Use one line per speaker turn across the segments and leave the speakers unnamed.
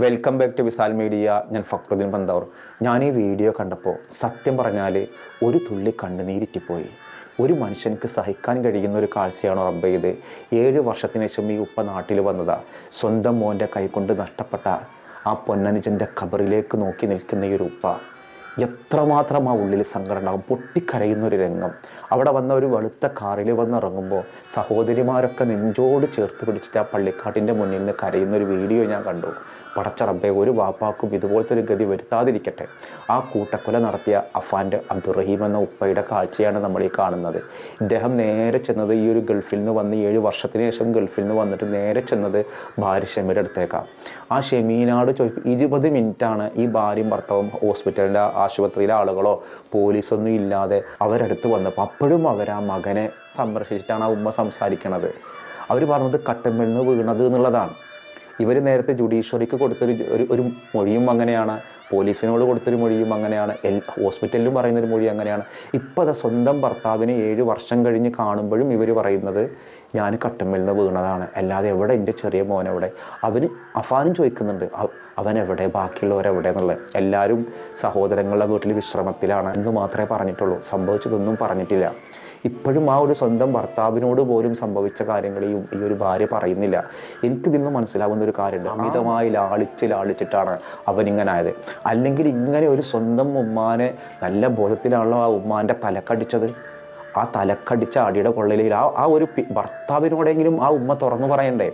Welcome back to Visal media ഞാൻ ഫക്രുദ്ദീൻ പന്തൗർ ഞാൻ ഈ വീഡിയോ കണ്ടപ്പോൾ സത്യം പറഞ്ഞാൽ ഒരു തുള്ളി കണ്ണുനീരിറ്റിപ്പോയി ഒരു മനുഷ്യനക്ക് സഹിക്കാൻ കഴിയുന്ന ഒരു കാഴ്ചയാണ് റബ്ബ ഇത്. ഏഴ് വർഷത്തിന് ശേഷം ഈ ഉപ്പ നാട്ടിൽ വന്നതാ. സ്വന്തം മോന്റെ കൈകൊണ്ട് നഷ്ടപ്പെട്ട ആ പൊന്നനുജന്റെ ഖബറിലേക്ക് നോക്കി നിൽക്കുന്ന ഈ ഒരു ഉപ്പ എത്രമാത്രം ആ ഉള്ളിൽ സങ്കടം ഉണ്ടാകും പൊട്ടിക്കരയുന്ന ഒരു രംഗം. അവിടെ വന്ന ഒരു വെളുത്ത കാറിൽ വന്നിറങ്ങുമ്പോൾ സഹോദരിമാരൊക്കെ നെഞ്ചോട് ചേർത്ത് പിടിച്ചിട്ട് ആ പള്ളിക്കാട്ടിന്റെ മുന്നിൽ നിന്ന് കരയുന്ന ഒരു വീഡിയോ ഞാൻ കണ്ടു. പടച്ചറബെ ഒരു വാപ്പാക്കും ഇതുപോലത്തെ ഒരു ഗതി വരുത്താതിരിക്കട്ടെ. ആ കൂട്ടക്കൊല നടത്തിയ അഫാന്റെ അബ്ദുറഹീം എന്ന ഉപ്പയുടെ കാഴ്ചയാണ് നമ്മൾ ഈ കാണുന്നത്. ഇദ്ദേഹം നേരെ ചെന്നത് ഈ ഒരു ഗൾഫിൽ നിന്ന് വന്ന് ഏഴ് വർഷത്തിന് ശേഷം ഗൾഫിൽ നിന്ന് വന്നിട്ട് നേരെ ചെന്നത് ഭാര്യ ഷെമീടെ അടുത്തേക്കാണ്. ആ ഷെമീനാട് ചോദിക്കും ഇരുപത് മിനിറ്റാണ് ഈ ഭാര്യയും ഭർത്താവും ഹോസ്പിറ്റലിന്റെ ആശുപത്രിയിലെ ആളുകളോ പോലീസൊന്നും ഇല്ലാതെ അവരടുത്ത് വന്നപ്പോൾ അപ്പോഴും അവർ ആ മകനെ സംരക്ഷിച്ചിട്ടാണ് ആ ഉമ്മ സംസാരിക്കണത്. അവർ പറഞ്ഞത് കട്ടമ്മിൽ വീണത് എന്നുള്ളതാണ്. ഇവർ നേരത്തെ ജുഡീഷ്യറിക്ക് കൊടുത്തൊരു ഒരു ഒരു മൊഴിയും അങ്ങനെയാണ്. പോലീസിനോട് കൊടുത്തൊരു മൊഴിയും അങ്ങനെയാണ്. എൽ ഹോസ്പിറ്റലിലും പറയുന്നൊരു മൊഴി അങ്ങനെയാണ്. ഇപ്പോൾ അത് സ്വന്തം ഭർത്താവിനെ ഏഴ് വർഷം കഴിഞ്ഞ് കാണുമ്പോഴും ഇവർ പറയുന്നത് ഞാൻ കട്ടമ്മിൽ നിന്ന് വീണതാണ്. അല്ലാതെ എവിടെ എന്റെ ചെറിയ മോൻ എവിടെ അവന് അഫാനും ചോദിക്കുന്നുണ്ട്. അവ- അവൻ എവിടെ ബാക്കിയുള്ളവരെവിടെ എന്നുള്ളത്. എല്ലാവരും സഹോദരങ്ങളുടെ വീട്ടിൽ വിശ്രമത്തിലാണ് എന്ന് മാത്രമേ പറഞ്ഞിട്ടുള്ളൂ. സംഭവിച്ചതൊന്നും പറഞ്ഞിട്ടില്ല. ഇപ്പോഴും ആ ഒരു സ്വന്തം ഭർത്താവിനോട് പോലും സംഭവിച്ച കാര്യങ്ങളെയും ഈ ഒരു ഭാര്യ പറയുന്നില്ല. എനിക്ക് നിന്ന് മനസ്സിലാവുന്ന ഒരു കാര്യമുണ്ട്. അമിതമായി ലാളിച്ച് ലാളിച്ചിട്ടാണ് അവനിങ്ങനായത്. അല്ലെങ്കിൽ ഇങ്ങനെ ഒരു സ്വന്തം ഉമ്മാനെ നല്ല ബോധത്തിലാണല്ലോ ആ ഉമ്മാന്റെ തലക്കടിച്ചത്? ആ തലക്കടിച്ച അടിയുടെ കൊള്ളയിൽ ആ ആ ഒരു ഭർത്താവിനോടെങ്കിലും ആ ഉമ്മ തുറന്നു പറയണ്ടേ?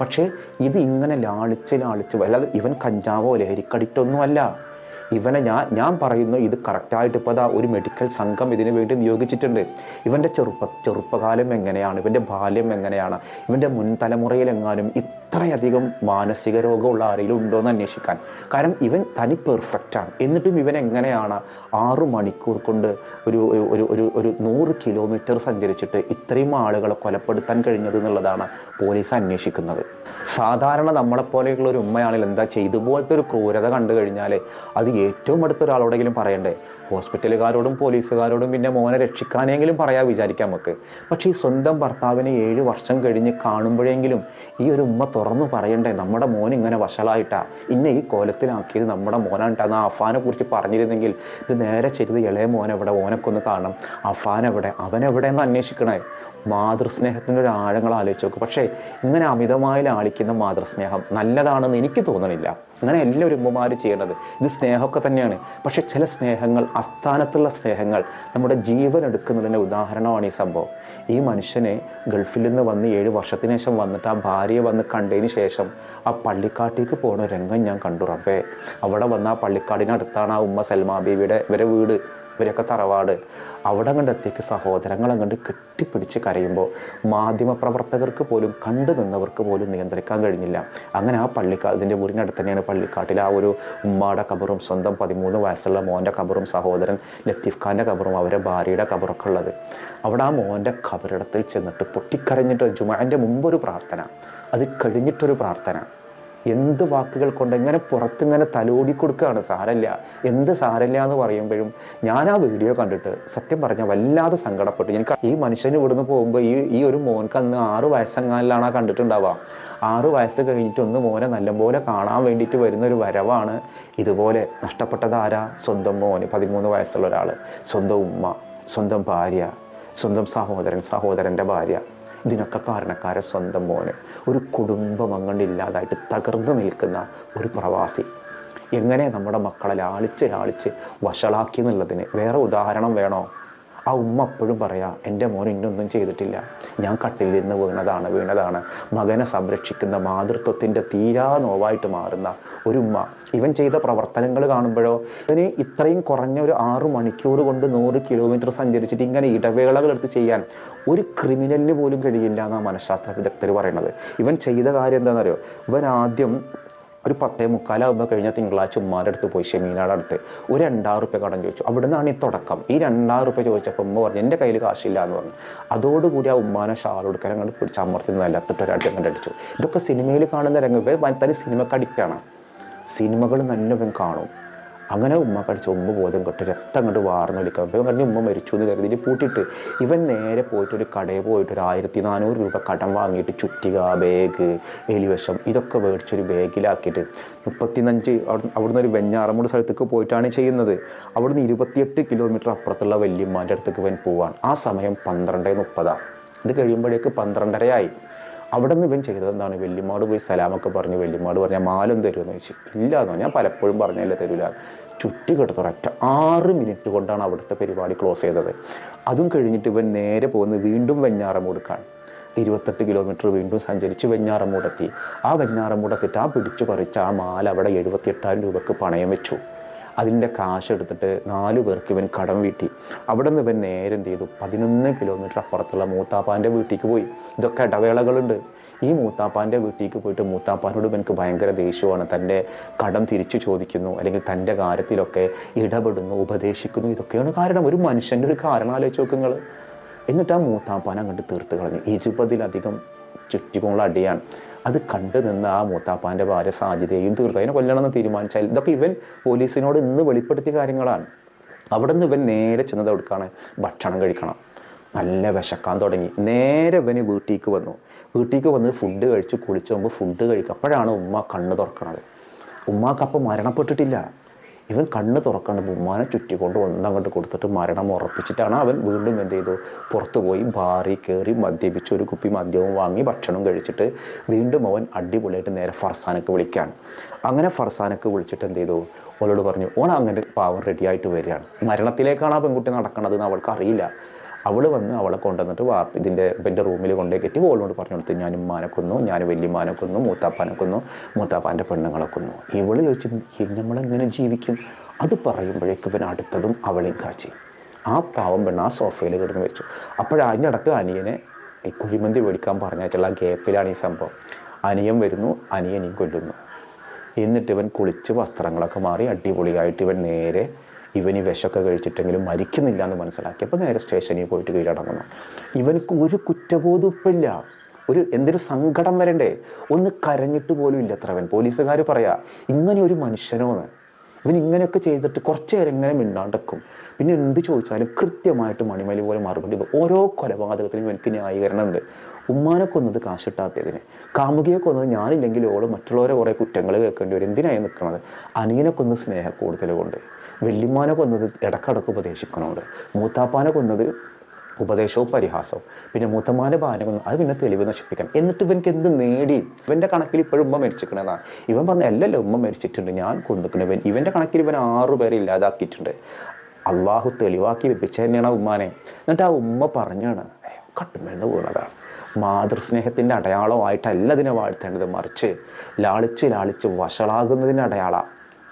പക്ഷേ ഇത് ഇങ്ങനെ ലാളിച്ച് ലാളിച്ച് അല്ലാതെ ഇവൻ കഞ്ചാവോ ലഹരിക്കടിറ്റൊന്നുമല്ല ഇവനെ ഞാൻ ഞാൻ പറയുന്നു ഇത് കറക്റ്റായിട്ട് ഇപ്പോൾ അതാ ഒരു മെഡിക്കൽ സംഘം ഇതിനു വേണ്ടി നിയോഗിച്ചിട്ടുണ്ട്. ഇവന്റെ ചെറുപ്പ ചെറുപ്പകാലം എങ്ങനെയാണ്? ഇവന്റെ ബാല്യം എങ്ങനെയാണ്? ഇവന്റെ മുൻ ഇത്രയധികം മാനസിക രോഗമുള്ള ആരെങ്കിലും ഉണ്ടോ എന്ന് അന്വേഷിക്കാൻ. കാരണം ഇവൻ തനി പെർഫെക്റ്റാണ് എന്നിട്ടും ഇവൻ എങ്ങനെയാണ് ആറു മണിക്കൂർ കൊണ്ട് ഒരു ഒരു- ഒരു ഒരു നൂറ് കിലോമീറ്റർ സഞ്ചരിച്ചിട്ട് ഇത്രയും ആളുകളെ കൊലപ്പെടുത്താൻ കഴിഞ്ഞത് എന്നുള്ളതാണ് പോലീസ് അന്വേഷിക്കുന്നത്. സാധാരണ നമ്മളെപ്പോലെയുള്ള ഒരു ഉമ്മയാണെങ്കിൽ എന്താ ചെയ്യുക ഇതുപോലത്തെ ഒരു ക്രൂരത കണ്ടു കഴിഞ്ഞാൽ അത് ഏറ്റവും അടുത്ത ഒരാളോടെങ്കിലും പറയണ്ടേ? ഹോസ്പിറ്റലുകാരോടും പോലീസുകാരോടും പിന്നെ മോനെ രക്ഷിക്കാനെങ്കിലും പറയാ വിചാരിക്കാം നമുക്ക്. പക്ഷേ ഈ സ്വന്തം ഭർത്താവിനെ ഏഴ് വർഷം കഴിഞ്ഞ് കാണുമ്പോഴെങ്കിലും ഈ ഒരു ഉമ്മ തുറന്നു പറയണ്ടേ നമ്മുടെ മോൻ ഇങ്ങനെ വഷളായിട്ടാ. ഇന്നെ ഈ കോലത്തിലാക്കിയത് നമ്മുടെ ആ അഫാനെ കുറിച്ച് പറഞ്ഞിരുന്നെങ്കിൽ ഇത് നേരെ ചെയ്തത് ഇളയ മോനെവിടെ? ഓനക്കൊന്ന് കാണണം. അഫാൻ എവിടെ അവനെവിടെ എന്ന് അന്വേഷിക്കണേ. മാതൃസ്നേഹത്തിന്റെ ഒരു ആഴങ്ങൾ ആലോചിച്ച് നോക്കും. പക്ഷേ ഇങ്ങനെ അമിതമായി ലാളിക്കുന്ന മാതൃസ്നേഹം നല്ലതാണെന്ന് എനിക്ക് തോന്നണില്ല. അങ്ങനെ എല്ലാവരും ഉമ്മമാർ ചെയ്യേണ്ടത് ഇത് സ്നേഹമൊക്കെ തന്നെയാണ്. പക്ഷേ ചില സ്നേഹങ്ങൾ അസ്ഥാനത്തുള്ള സ്നേഹങ്ങൾ നമ്മുടെ ജീവൻ എടുക്കുന്നതിന്റെ ഉദാഹരണമാണ് ഈ സംഭവം. ഈ മനുഷ്യനെ ഗൾഫിൽ നിന്ന് വന്ന് ഏഴ് വർഷത്തിന് ശേഷം വന്നിട്ട് ആ ഭാര്യയെ വന്ന് കണ്ടതിന് ശേഷം ആ പള്ളിക്കാട്ടിലേക്ക് പോകുന്ന രംഗം ഞാൻ കണ്ടു റബ്ബേ. അവിടെ വന്ന ആ പള്ളിക്കാടിനടുത്താണ് ആ ഉമ്മ സൽമാ ബീവിയുടെ ഇവരെ വീട്. ഇവരൊക്കെ തറവാട്. അവിടെ കണ്ട് എത്തിക്ക് സഹോദരങ്ങളെ കണ്ട് കെട്ടിപ്പിടിച്ച് കരയുമ്പോൾ മാധ്യമപ്രവർത്തകർക്ക് പോലും കണ്ടു നിന്നവർക്ക് പോലും നിയന്ത്രിക്കാൻ കഴിഞ്ഞില്ല. അങ്ങനെ ആ പള്ളിക്കാ ഇതിന്റെ വീടിനടുത്ത് തന്നെയാണ് പള്ളിക്കാട്ടിൽ ആ ഒരു ഉമ്മാടെ കബറും സ്വന്തം പതിമൂന്ന് വയസ്സുള്ള മോന്റെ കബറും സഹോദരൻ ലത്തീഫ് ഖാന്റെ കബറും അവരെ ഭാര്യയുടെ കബറൊക്കെ ഉള്ളത്. അവിടെ ആ മോന്റെ കബറിടത്തിൽ ചെന്നിട്ട് പൊട്ടിക്കരഞ്ഞിട്ട് ജുമാന്റെ മുമ്പൊരു പ്രാർത്ഥന. അത് കഴിഞ്ഞിട്ടൊരു പ്രാർത്ഥന. എന്ത് വാക്കുകൾ കൊണ്ട് ഇങ്ങനെ പുറത്തിങ്ങനെ തലോടി കൊടുക്കുകയാണ് സാരല്ല എന്ത് സാരല്ല എന്ന് പറയുമ്പോഴും ഞാൻ ആ വീഡിയോ കണ്ടിട്ട് സത്യം പറഞ്ഞാൽ വല്ലാതെ സങ്കടപ്പെട്ടു. എനിക്ക് ഈ മനുഷ്യന് ഇവിടുന്ന് പോകുമ്പോൾ ഈ ഈ ഒരു മോൻക്ക് അന്ന് ആറ് വയസ്സെങ്ങാനിലാണ് ആ കണ്ടിട്ടുണ്ടാവുക. ആറ് വയസ്സ് കഴിഞ്ഞിട്ട് ഒന്ന് മോനെ നല്ലപോലെ കാണാൻ വേണ്ടിയിട്ട് വരുന്ന ഒരു വരവാണ് ഇതുപോലെ നഷ്ടപ്പെട്ടത് ആരാ? സ്വന്തം മോന് പതിമൂന്ന് വയസ്സുള്ള ഒരാൾ സ്വന്തം ഉമ്മ സ്വന്തം ഭാര്യ സ്വന്തം സഹോദരൻ സഹോദരന്റെ ഭാര്യ. ഇതിനൊക്കെ കാരണക്കാരെ സ്വന്തം മോന്. ഒരു കുടുംബം അങ്ങോട്ട് ഇല്ലാതായിട്ട് തകർന്നു നിൽക്കുന്ന ഒരു പ്രവാസി. എങ്ങനെ നമ്മുടെ മക്കളെ ലാളിച്ച് ലാളിച്ച് വഷളാക്കി എന്നുള്ളതിന് വേറെ ഉദാഹരണം വേണോ? ആ ഉമ്മ അപ്പോഴും പറയാം എന്റെ മോൻ ഇന്നൊന്നും ചെയ്തിട്ടില്ല. ഞാൻ കട്ടിൽ നിന്ന് വീണതാണ് വീണതാണ്. മകനെ സംരക്ഷിക്കുന്ന മാതൃത്വത്തിന്റെ തീരാ നോവായിട്ട് മാറുന്ന ഒരു ഉമ്മ. ഇവൻ ചെയ്ത പ്രവർത്തനങ്ങൾ കാണുമ്പോഴോ ഇവന് ഇത്രയും കുറഞ്ഞ ഒരു ആറു മണിക്കൂർ കൊണ്ട് നൂറ് കിലോമീറ്റർ സഞ്ചരിച്ചിട്ട് ഇങ്ങനെ ഇടവേളകൾ എടുത്ത് ചെയ്യാൻ ഒരു ക്രിമിനലിന് പോലും കഴിയില്ല എന്നാണ് മനഃശാസ്ത്ര വിദഗ്ധർ പറയുന്നത്. ഇവൻ ചെയ്ത കാര്യം എന്താണെന്നറിയോ? ഇവൻ ആദ്യം ഒരു പത്തേ മുക്കാലാകുമ്പോൾ കഴിഞ്ഞ തിങ്കളാഴ്ച ഉമ്മാരുടെ അടുത്ത് പോയി ഷെമീനയുടെ അടുത്ത്. ഒരു രണ്ടായിരം റുപ്യ കടം ചോദിച്ചു. അവിടെ നിന്നാണ് ഈ തുടക്കം. ഈ രണ്ടായിരം റുപ്യ ചോദിച്ചപ്പോൾ ഉമ്മ പറഞ്ഞു എന്റെ കയ്യിൽ കാശില്ല എന്ന് പറഞ്ഞു. അതോടുകൂടി ആ ഉമ്മാനെ ഷാൾ കൊടുക്കാൻ അങ്ങോട്ട് പിടിച്ച് അമർത്തി നിലത്തിട്ട് ഒരു അങ്ങോട്ട് അടിച്ചു. ഇതൊക്കെ സിനിമയിൽ കാണുന്ന രംഗം. ഇവർ തനി സിനിമക്ക് അഡിക്റ്റാണ്. സിനിമകൾ നല്ലവൻ കാണും. അങ്ങനെ ഉമ്മ കഴിച്ച ഉമ്മ ബോധം കെട്ട് രക്തം അങ്ങോട്ട് വാർന്ന് ഇപ്പം പറഞ്ഞ് ഉമ്മ മരിച്ചു എന്ന് കരുതി പൂട്ടിയിട്ട് ഇവൻ നേരെ പോയിട്ട് ഒരു കടയിൽ പോയിട്ട് ഒരു ആയിരത്തി നാനൂറ് രൂപ കടം വാങ്ങിയിട്ട് ചുറ്റിക ബാഗ് എലിവശം ഇതൊക്കെ മേടിച്ചൊരു ബാഗിലാക്കിയിട്ട് മുപ്പത്തിനഞ്ച് അവിടെ അവിടുന്ന് ഒരു വെഞ്ഞാറമൂട് സ്ഥലത്തേക്ക് പോയിട്ടാണ് ചെയ്യുന്നത്. അവിടുന്ന് ഇരുപത്തിയെട്ട് കിലോമീറ്റർ അപ്പുറത്തുള്ള വല്യമ്മാന്റെ അടുത്തേക്ക് ഇവൻ പോവാണ്. ആ സമയം പന്ത്രണ്ട് മുപ്പതാണ് ഇത് കഴിയുമ്പോഴേക്ക് പന്ത്രണ്ടരയായി. അവിടെ നിന്ന് ഇവൻ ചെയ്തത് എന്താണ്? വെല്ലുമാട് പോയി സലാമൊക്കെ പറഞ്ഞ് വെല്ലുമാട് പറഞ്ഞാൽ മാലം തരുമെന്ന് ചോദിച്ചു. ഇല്ല എന്നോ ഞാൻ പലപ്പോഴും പറഞ്ഞല്ലേ തരൂല. ചുറ്റി കിടത്തുറക്റ്റ് ആറ് മിനിറ്റ് കൊണ്ടാണ് അവിടുത്തെ പരിപാടി ക്ലോസ് ചെയ്തത്. അതും കഴിഞ്ഞിട്ട് ഇവൻ നേരെ പോകുന്നത് വീണ്ടും വെഞ്ഞാറമൂടുക്കാണ്. ഇരുപത്തെട്ട് കിലോമീറ്റർ വീണ്ടും സഞ്ചരിച്ച് വെഞ്ഞാറമൂടെത്തി. ആ വെഞ്ഞാറമൂടെത്തിട്ട് ആ പിടിച്ചു പറിച്ച ആ മാല അവിടെ എഴുപത്തിയെട്ടായിരം രൂപക്ക് പണയം വെച്ചു. അതിന്റെ കാശ് എടുത്തിട്ട് നാലു പേർക്ക് ഇവൻ കടം വീട്ടി. അവിടെ നിന്ന് ഇവൻ നേരെ എന്ത് ചെയ്തു? പതിനൊന്ന് കിലോമീറ്റർ അപ്പുറത്തുള്ള മൂത്താപ്പാന്റെ വീട്ടിലേക്ക് പോയി. ഇതൊക്കെ ഇടവേളകളുണ്ട്. ഈ മൂത്താപ്പാന്റെ വീട്ടിലേക്ക് പോയിട്ട് മൂത്താപ്പാനോട് ഇവനക്ക് ഭയങ്കര ദേഷ്യമാണ്. തന്റെ കടം തിരിച്ചു ചോദിക്കുന്നു അല്ലെങ്കിൽ തന്റെ കാര്യത്തിലൊക്കെ ഇടപെടുന്നു ഉപദേശിക്കുന്നു. ഇതൊക്കെയാണ് കാരണം. ഒരു മനുഷ്യന്റെ ഒരു കാരണം ആലോചിച്ച് നോക്കുങ്ങൾ എന്നിട്ട് ആ മൂത്താപ്പാൻ അങ്ങോട്ട് തീർത്ത് കളഞ്ഞു. ഇരുപതിലധികം ചുറ്റിക്കുള്ള അടിയാണ്. അത് കണ്ടു നിന്ന് ആ മൂത്താപ്പാന്റെ ഭാര്യ സാജിതയും തീർത്തു അതിനെ കൊല്ലണമെന്ന് തീരുമാനിച്ചാൽ ഇതൊക്കെ ഇവൻ പോലീസിനോട് ഇന്ന് വെളിപ്പെടുത്തിയ കാര്യങ്ങളാണ്. അവിടെ നിന്ന് ഇവൻ നേരെ ചെന്നത് എവിടേക്കാണ്? ഭക്ഷണം കഴിക്കണം. നല്ല വിശക്കാൻ തുടങ്ങി. നേരെ ഇവന് വീട്ടിലേക്ക് വന്നു. വീട്ടിലേക്ക് വന്ന് ഫുഡ് കഴിച്ച് കുളിച്ച് മുമ്പ് ഫുഡ് കഴിക്കും. അപ്പോഴാണ് ഉമ്മ കണ്ണ് തുറക്കണത്. ഉമ്മാക്കപ്പം മരണപ്പെട്ടിട്ടില്ല. ഇവൻ കണ്ണ് തുറക്കേണ്ട ബുമ്മാനെ ചുറ്റിക്കൊണ്ട് ഒന്നങ്ങോട്ട് കൊടുത്തിട്ട് മരണം ഉറപ്പിച്ചിട്ടാണ് അവൻ വീണ്ടും എന്ത് ചെയ്തു? പുറത്തു പോയി ബാറി കയറി മദ്യപിച്ച് ഒരു കുപ്പി മദ്യവും വാങ്ങി ഭക്ഷണം കഴിച്ചിട്ട് വീണ്ടും അവൻ അടിപൊളിയായിട്ട് നേരെ ഫർസാനക്ക് വിളിക്കാൻ അങ്ങനെ ഫർസാനക്ക് വിളിച്ചിട്ട് എന്ത് ചെയ്തു? ഓളോട് പറഞ്ഞു ഓൺ അങ്ങനെ പാവം റെഡിയായിട്ട് വരികയാണ്. മരണത്തിലേക്കാണ് ആ പെൺകുട്ടി നടക്കുന്നത് എന്ന് അവൾക്ക് അറിയില്ല അവൾ വന്ന് അവളെ കൊണ്ടുവന്നിട്ട് വാ ഇതിന്റെ ഇവന്റെ റൂമിൽ കൊണ്ടേ കെറ്റി ഓളോട് പറഞ്ഞു കൊടുത്ത് ഞാൻ ഉമ്മാനെ കൊന്നു ഞാൻ വലിയമാനെ കൊന്നു മൂത്താപ്പാനെ കൊന്നു മൂത്താപ്പാന്റെ പെണ്ണുങ്ങളെ കൊന്നു. ഇവൾ ചോദിച്ചു നമ്മളെങ്ങനെ ജീവിക്കും? അത് പറയുമ്പോഴേക്കും ഇവൻ അടുത്തതും അവളെയും കാച്ചി. ആ പാവം പെണ്ണ് ആ സോഫയിൽ കിടന്ന് വെച്ചു. അപ്പോഴതിന്റെ ഇടയ്ക്ക് അനിയനെ ഈ കുഴിമന്തി മേടിക്കാൻ പറഞ്ഞാച്ചുള്ള ആ ഗ്യാപ്പിലാണ് ഈ സംഭവം. അനിയൻ വരുന്നു അനിയനെയും കൊല്ലുന്നു. എന്നിട്ട് ഇവൻ കുളിച്ച് വസ്ത്രങ്ങളൊക്കെ മാറി അടിപൊളിയായിട്ട് ഇവൻ നേരെ ഇവൻ ഈ വിഷമൊക്കെ കഴിച്ചിട്ടെങ്കിലും മരിക്കുന്നില്ല എന്ന് മനസ്സിലാക്കിയപ്പോൾ നേരെ സ്റ്റേഷനിൽ പോയിട്ട് കീഴടങ്ങുന്നു. ഇവനക്ക് ഒരു കുറ്റബോധം ഇപ്പില്ല ഒരു എന്തൊരു സങ്കടം വരണ്ടേ? ഒന്ന് കരഞ്ഞിട്ട് പോലും ഇല്ല അത്രവൻ പോലീസുകാർ പറയാ ഇങ്ങനെ ഒരു മനുഷ്യനോന്ന്. ഇവൻ ഇങ്ങനെയൊക്കെ ചെയ്തിട്ട് കുറച്ച് നേരം ഇങ്ങനെ മിണ്ടാണ്ടക്കും. പിന്നെ എന്ത് ചോദിച്ചാലും കൃത്യമായിട്ട് മണിമലി പോലെ മറുപടി. ഓരോ കൊലപാതകത്തിനും എനിക്ക് ന്യായീകരണമുണ്ട്. ഉമ്മാനെ കൊന്നത് കാശിട്ടാത്തതിന്. കാമുകിയെ കൊന്നത് ഞാനില്ലെങ്കിൽ ഓൾ മറ്റുള്ളവരെ കുറേ കുറ്റങ്ങൾ കേൾക്കേണ്ടി വരും. എന്തിനായി നിൽക്കുന്നത് അനിയനെ കൊന്ന് സ്നേഹ കൂടുതൽ കൊണ്ട് വെല്ലിമ്മാനെ കൊന്നത് ഇടക്കിടക്ക് ഉപദേശിക്കണോട് മൂത്താപ്പാനെ കൊന്നത് ഉപദേശവും പരിഹാസവും. പിന്നെ മൂത്തമാന്റെ ഭാര്യ കൊന്നു അത് പിന്നെ തെളിവ് നശിപ്പിക്കണം. എന്നിട്ട് ഇവൻക്ക് എന്ത് നേടി? ഇവന്റെ കണക്കിൽ ഇപ്പോഴും ഉമ്മ മരിച്ചിരിക്കണതാണ് ഇവൻ പറഞ്ഞ അല്ലല്ല ഉമ്മ മരിച്ചിട്ടുണ്ട്. ഞാൻ കൊന്നിക്കണ. ഇവൻ ഇവന്റെ കണക്കിൽ ഇവൻ ആറു പേരെ ഇല്ലാതാക്കിയിട്ടുണ്ട്. അള്ളാഹു തെളിവാക്കി വെപ്പിച്ച തന്നെയാണ് ആ ഉമ്മാനെ. എന്നിട്ട് ആ ഉമ്മ പറഞ്ഞാണ് കട്ടുമെന്ന് വീണതാണ് മാതൃസ്നേഹത്തിന്റെ അടയാളമായിട്ടല്ല അതിനെ വാഴ്ത്തേണ്ടത് മറിച്ച് ലാളിച്ച് ലാളിച്ച് വഷളാകുന്നതിന്റെ അടയാള.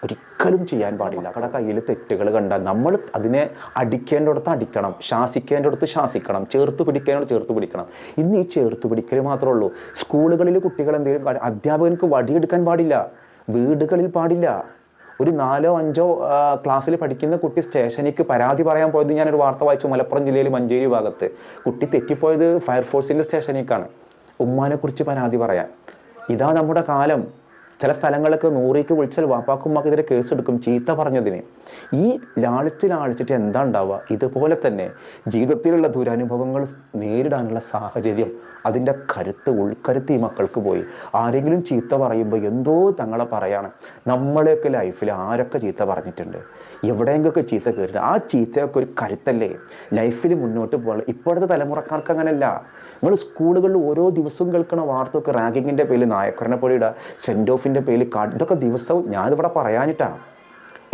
ഒരിക്കലും ചെയ്യാൻ പാടില്ല. അവിടെ കയ്യിൽ തെറ്റുകൾ കണ്ടാൽ നമ്മൾ അതിനെ അടിക്കേണ്ടടുത്ത് അടിക്കണം. ശാസിക്കേണ്ടടുത്ത് ശാസിക്കണം. ചേർത്ത് പിടിക്കേണ്ടത് ചേർത്ത് പിടിക്കണം. ഇന്ന് ഈ ചേർത്ത് പിടിക്കൽ മാത്രമേ ഉള്ളൂ. സ്കൂളുകളിൽ കുട്ടികൾ എന്തെങ്കിലും അധ്യാപകർക്ക് വടിയെടുക്കാൻ പാടില്ല. വീടുകളിൽ പാടില്ല. ഒരു നാലോ അഞ്ചോ ക്ലാസ്സിൽ പഠിക്കുന്ന കുട്ടി സ്റ്റേഷനിലേക്ക് പരാതി പറയാൻ പോയത് ഞാനൊരു വാർത്ത വായിച്ചു. മലപ്പുറം ജില്ലയിൽ മഞ്ചേരി ഭാഗത്ത്. കുട്ടി തെറ്റിപ്പോയത് ഫയർഫോഴ്സിന്റെ സ്റ്റേഷനിലേക്കാണ്. ഉമ്മാനെക്കുറിച്ച് പരാതി പറയാൻ. ഇതാ നമ്മുടെ കാലം. ചില സ്ഥലങ്ങളിലൊക്കെ നൂറേക്ക് വിളിച്ചാൽ വാപ്പാക്കുമ്മാക്കെതിരെ കേസ് എടുക്കും ചീത്ത പറഞ്ഞതിന്. ഈ ലാളിച്ച് ലാളിച്ചിട്ട് എന്താ ഉണ്ടാവുക? ഇതുപോലെ തന്നെ ജീവിതത്തിലുള്ള ദുരനുഭവങ്ങൾ നേരിടാനുള്ള സാഹചര്യം അതിന്റെ കരുത്ത് ഉൾക്കരുത്ത് ഈ മക്കൾക്ക് പോയി. ആരെങ്കിലും ചീത്ത പറയുമ്പോൾ എന്തോ തങ്ങളെ പറയാണ്. നമ്മളെയൊക്കെ ലൈഫിൽ ആരൊക്കെ ചീത്ത പറഞ്ഞിട്ടുണ്ട്? എവിടെയെങ്കിലൊക്കെ ചീത്ത കയറിയിട്ട് ആ ചീത്തയൊക്കെ ഒരു കരുത്തല്ലേ? ലൈഫിൽ മുന്നോട്ട് പോകാൻ ഇപ്പോഴത്തെ തലമുറക്കാർക്ക് അങ്ങനെയല്ല. നമ്മൾ സ്കൂളുകളിൽ ഓരോ ദിവസവും കേൾക്കുന്ന വാർത്തയൊക്കെ റാങ്കിങ്ങിന്റെ പേരിൽ നായക്കരനെ പോലെ ഇടുക സെൻഡ് ഓഫിന്റെ പേരിൽ ഇതൊക്കെ ദിവസവും ഞാനിവിടെ പറയാനിട്ടാണ്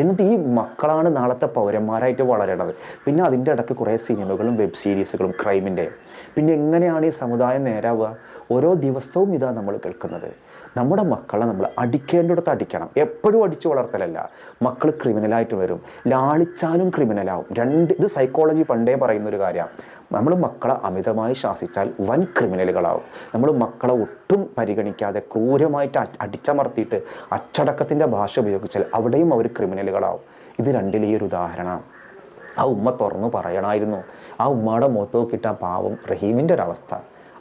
എന്നിട്ട് ഈ മക്കളാണ് നാളത്തെ പൗരന്മാരായിട്ട് വളരേണ്ടത്. പിന്നെ അതിന്റെ ഇടയ്ക്ക് കുറേ സിനിമകളും വെബ് സീരീസുകളും ക്രൈമിന്റെ പിന്നെ എങ്ങനെയാണ് ഈ സമുദായം നേരാവുക? ഓരോ ദിവസവും ഇതാ നമ്മൾ കേൾക്കുന്നത്. നമ്മുടെ മക്കളെ നമ്മൾ അടിക്കേണ്ടിടത്ത് അടിക്കണം. എപ്പോഴും അടിച്ചു വളർത്തലല്ല. മക്കൾ ക്രിമിനലായിട്ട് വരും. ലാളിച്ചാലും ക്രിമിനലാവും രണ്ട് ഇത് സൈക്കോളജി പണ്ടേ പറയുന്നൊരു കാര്യമാണ് നമ്മൾ മക്കളെ അമിതമായി ശാസിച്ചാൽ വൻ ക്രിമിനലുകളാവും. നമ്മൾ മക്കളെ ഒട്ടും പരിഗണിക്കാതെ ക്രൂരമായിട്ട് അടിച്ചമർത്തിയിട്ട് അച്ചടക്കത്തിന്റെ ഭാഷ ഉപയോഗിച്ചാൽ അവിടെയും അവർ ക്രിമിനലുകളാവും. ഇത് രണ്ടിലെ ഒരു ഉദാഹരണമാണ് ആ ഉമ്മ തുറന്നു പറയണമായിരുന്നു. ആ ഉമ്മയുടെ മുഖത്ത് നോക്കിയിട്ട് ആ പാവം റഹീമിന്റെ ഒരവസ്ഥ.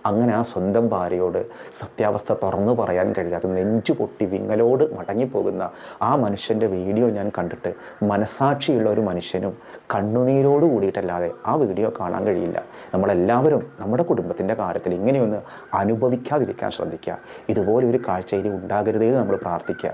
അങ്ങനെ ആ സ്വന്തം ഭാര്യയോട് സത്യാവസ്ഥ തുറന്നു പറയാൻ കഴിയാതെ നെഞ്ചു പൊട്ടി വിങ്ങലോട് മടങ്ങിപ്പോകുന്ന ആ മനുഷ്യന്റെ വീഡിയോ ഞാൻ കണ്ടിട്ട് മനസാക്ഷിയുള്ള ഒരു മനുഷ്യനും കണ്ണുനീരോട് കൂടിയിട്ടല്ലാതെ ആ വീഡിയോ കാണാൻ കഴിയില്ല. നമ്മളെല്ലാവരും നമ്മുടെ കുടുംബത്തിന്റെ കാര്യത്തിൽ ഇങ്ങനെയൊന്ന് അനുഭവിക്കാതിരിക്കാൻ ശ്രദ്ധിക്കുക. ഇതുപോലെ ഒരു കാഴ്ച ഇനി ഉണ്ടാകരുതേ നമ്മൾ പ്രാർത്ഥിക്കുക.